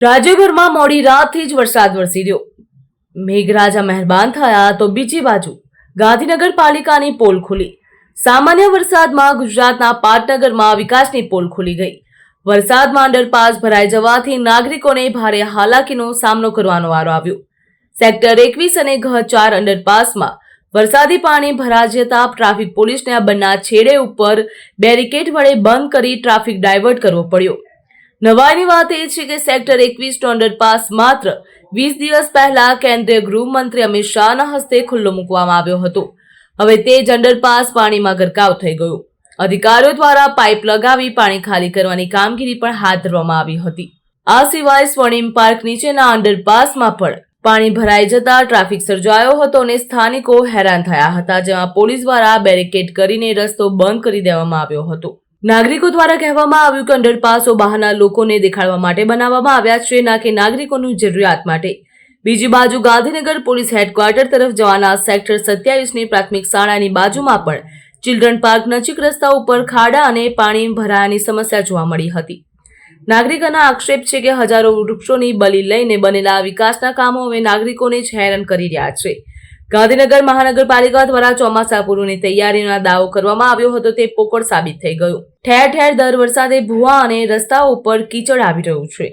રાજ્યભરમાં મોડી રાતથી જ વરસાદ વરસી રહ્યો. મેઘરાજા મહેરબાન થયા તો બીજી બાજુ ગાંધીનગર પાલિકાની પોલ ખુલી. સામાન્ય વરસાદમાં ગુજરાતના પાટનગરમાં વિકાસની પોલ ખુલી ગઈ. વરસાદમાં અંડરપાસ ભરાઈ જવાથી નાગરિકોને ભારે હાલાકીનો સામનો કરવાનો વારો આવ્યો. સેક્ટર એકવીસ અને ઘ ચાર અંડરપાસમાં વરસાદી પાણી ભરા જતા ટ્રાફિક પોલીસને આ બંને છેડે ઉપર બેરિકેડ વડે બંધ કરી ટ્રાફિક ડાયવર્ટ કરવો પડ્યો. નવાઈની વાત એ છે કે સેક્ટર એકવીસ નો અંડરપાસ માત્ર વીસ દિવસ પહેલા કેન્દ્રીય ગૃહમંત્રી અમિત શાહના હસ્તે ખુલ્લો મૂકવામાં આવ્યો હતો. હવે તે જ અંડરપાસ પાણીમાં ગરકાવ થઈ ગયો. અધિકારીઓ દ્વારા પાઇપ લગાવી પાણી ખાલી કરવાની કામગીરી પણ હાથ ધરવામાં આવી હતી. આ સિવાય સ્વર્ણિમ પાર્ક નીચેના અંડરપાસમાં પણ પાણી ભરાઈ જતા ટ્રાફિક સર્જાયો હતો અને સ્થાનિકો હેરાન થયા હતા, જેમાં પોલીસ દ્વારા બેરિકેડ કરીને રસ્તો બંધ કરી દેવામાં આવ્યો હતો. નાગરિકો દ્વારા કહેવામાં આવ્યું કે અંડરપાસો બહારના લોકોને દેખાડવા માટે બનાવવામાં આવ્યા છે, ના કે નાગરિકોની જરૂરિયાત માટે. બીજી બાજુ ગાંધીનગર પોલીસ હેડક્વાર્ટર તરફ જવાના સેક્ટર સત્યાવીસની પ્રાથમિક શાળાની બાજુમાં પણ ચિલ્ડ્રન પાર્ક નજીક રસ્તા ઉપર ખાડા અને પાણી ભરાયાની સમસ્યા જોવા મળી હતી. નાગરિકોના આક્ષેપ છે કે હજારો વૃક્ષોની બલી લઈને બનેલા વિકાસના કામો હવે નાગરિકોને જ હેરાન કરી રહ્યા છે. ગાંધીનગર મહાનગરપાલિકા દ્વારા ચોમાસા પૂર્વની તૈયારીનો દાવો કરવામાં આવ્યો હતો તે પોકળ સાબિત થઈ ગયો. ઠેર ઠેર દર વરસાદે ભૂવા અને રસ્તાઓ ઉપર કીચડ આવી રહ્યું છે.